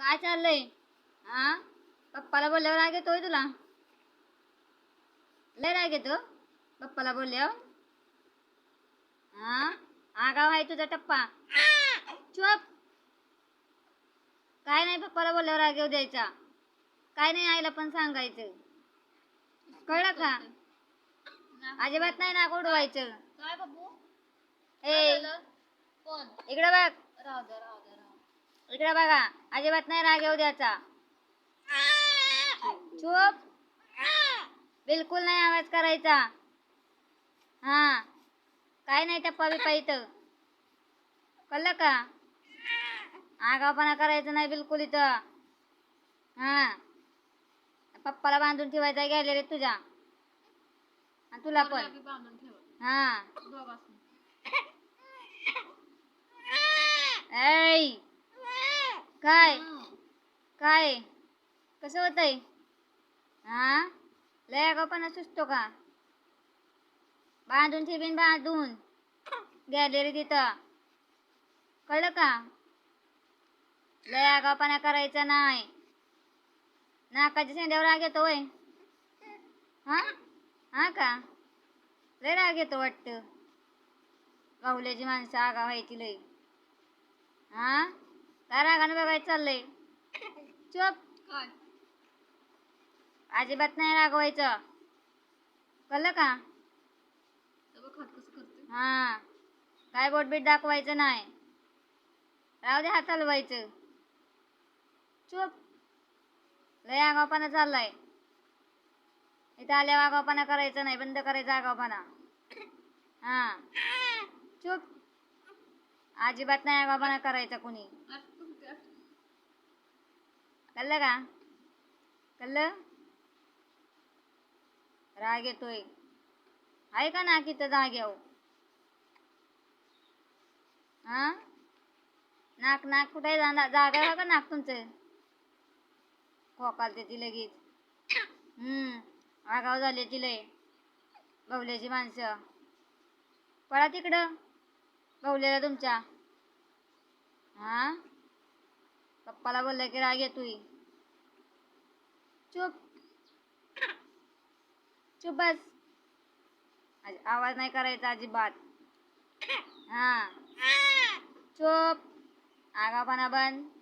काय चाललंय? हा पप्पाला बोलल्यावर राग येतोय तुला. लय राग येतो? पप्पाला बोलल्यावर? हा आगाव आहे तुझा टप्पा. चुप. काय नाही पप्पाला बोलल्यावर राग येऊ द्यायचा. काय नाही आईला पण सांगायचं. कळलं का? अजिबात नाही ना उडवायचं. काय बाबू? ए. इकडे बघ. राहू इकडे बघा अजिबात नाही राग येऊ द्यायचा. चुप. बिलकुल नाही आवाज करायचा. हा. काय नाही टप्पा बिप्पा इथं. कळलं का? आगावपणा करायचं नाही बिलकुल इथं. हा. पप्पाला बांधून ठेवायचा गेलेले तुझ्या. आणि तुला पण. हा. दोघांसनी. काय. काय? कसं होतंय? हा? लय आगाऊपणा सुचतो का? बांधून ठेवीन बांधून. गॅलरी तिथं. कळलं का? लय आगाऊपणा करायचा नाही. नाकाच्या शेंड्यावर राग येतो वय हा? हा का? लय राग येतो वाटतं. गावल्याची माणसं आगाव व्हायची लय. हा? काय रागानं बघायचं चाललंय? चुप. अजिबात नाही रागवायचं. कळलं का? हा काय बोटबीट दाखवायचं नाही. राहू दे हात हलवायचं चुप. लय आगावपणा चाललाय. इथं आल्यावर आगावपणा करायचं नाही बंद करायचा आगावपणा हा. चुप. अजिबात नाही आगावपणा करायचा कुणी. कळलं का? कळलं राग येतोय. आहे का नाक इथं जाग्यावर हा? नाक नाक कुठे जाणार? जागा का नाक तुमचं? खोकालते ती लगेच. हम्म आगाव झाले ती लय. बवल्याची माणसं. पळा तिकडं. बवल्याला तुमच्या. हा? पप्पाला बोललं की राग येतोय. चुप. चुप बस. आवाज नाही करायचा अजिबात. हा. चुप. आगापणा बंद.